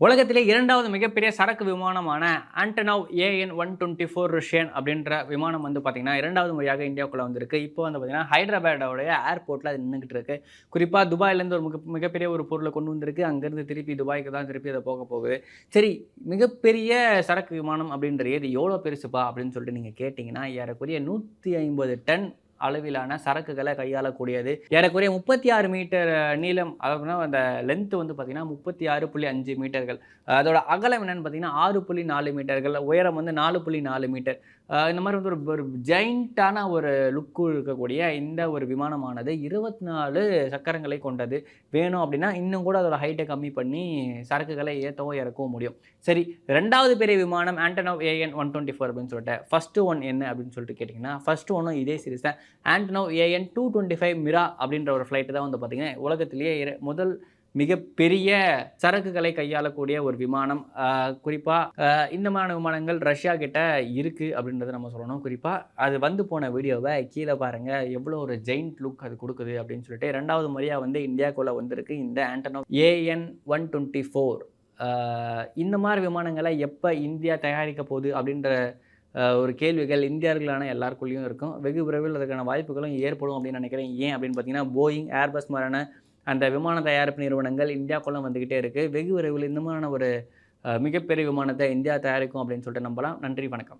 உலகத்திலே இரண்டாவது மிகப்பெரிய சரக்கு விமானமான Antonov AN one twenty four Russian அப்படின்ற விமானம் வந்து பார்த்தீங்கன்னா இரண்டாவது முறையாக இந்தியாவுக்குள்ளே வந்திருக்கு. இப்போ வந்து பார்த்தீங்கன்னா ஹைதராபாடோடைய ஏர்போர்ட்டில் அது நின்றுக்கிட்டு இருக்கு. குறிப்பாக துபாயிலேருந்து ஒரு மிக மிகப்பெரிய ஒரு பொருளை கொண்டு வந்திருக்கு. அங்கேருந்து திருப்பி துபாய்க்கு தான் திருப்பி அதை போக போகுது. சரி மிகப்பெரிய சரக்கு விமானம் அப்படின்றது இது எவ்வளோ பெருசுப்பா அப்படின்னு சொல்லிட்டு நீங்கள் கேட்டிங்கன்னா ஏறக்குறைய நூற்றி ஐம்பது டன் அளவிலான சரக்குகளை கையாளக்கூடியது. ஏறக்குறைய முப்பத்தி ஆறு மீட்டர் நீளம் அப்படின்னா அந்த லென்த்து வந்து பார்த்திங்கன்னா முப்பத்தி ஆறு புள்ளி அஞ்சு மீட்டர்கள். அதோட அகலம் என்னென்னு பார்த்தீங்கன்னா ஆறு புள்ளி நாலு மீட்டர்கள். உயரம் வந்து நாலு புள்ளி நாலு மீட்டர். இந்த மாதிரி வந்து ஒரு ஒரு ஜெயிண்ட்டான ஒரு லுக்கு இருக்கக்கூடிய இந்த ஒரு விமானமானது இருபத்தி நாலு சக்கரங்களை கொண்டது. வேணும் அப்படின்னா இன்னும் கூட அதோட ஹைட்டை கம்மி பண்ணி சரக்குகளை ஏற்றவும் இறக்கவும் முடியும். சரி ரெண்டாவது பெரிய விமானம் Antonov AN one twenty four அப்படின்னு சொல்லிட்டு ஃபஸ்ட்டு ஒன் என்ன அப்படின்னு சொல்லிட்டு கேட்டிங்கன்னா ஃபஸ்ட்டு ஒன்றும் இதே சீரிஸ் தான். Antonov AN two twenty five Mriya அப்படின்ற ஒரு ஃப்ளைட்டு தான் வந்து பார்த்திங்கன்னா உலகத்திலேயே முதல் மிகப்பெரிய சரக்குகளை கையாளக்கூடிய ஒரு விமானம். குறிப்பாக இந்த மாதிரி விமானங்கள் ரஷ்யா கிட்ட இருக்குது அப்படின்றத நம்ம சொல்லணும். குறிப்பாக அது வந்து போன வீடியோவை கீழே பாருங்கள் எவ்வளோ ஒரு ஜெயிண்ட் லுக் அது கொடுக்குது அப்படின்னு சொல்லிட்டு ரெண்டாவது முறையாக வந்து இந்தியாக்குள்ளே வந்திருக்கு இந்த Antonov AN one twenty four இந்த மாதிரி விமானங்களை எப்போ இந்தியா தயாரிக்க போகுது அப்படின்ற ஒரு கேள்விகள் இந்தியர்களான எல்லாருக்குள்ளேயும் இருக்கும். வெகு விரைவில் அதுக்கான வாய்ப்புகளும் ஏற்படும் அப்படின்னு நினைக்கிறேன். ஏன் அப்படின்னு பார்த்தீங்கன்னா போயிங் ஏர்பஸ் மாதிரியான அந்த விமான தயாரிப்பு நிறுவனங்கள் இந்தியாக்குள்ளே வந்துக்கிட்டே இருக்குது வெகு விரைவில் இந்த மாதிரியான ஒரு மிகப்பெரிய விமானத்தை இந்தியா தயாரிக்கும் அப்படின்னு சொல்லிட்டு நம்பலாம். நன்றி வணக்கம்.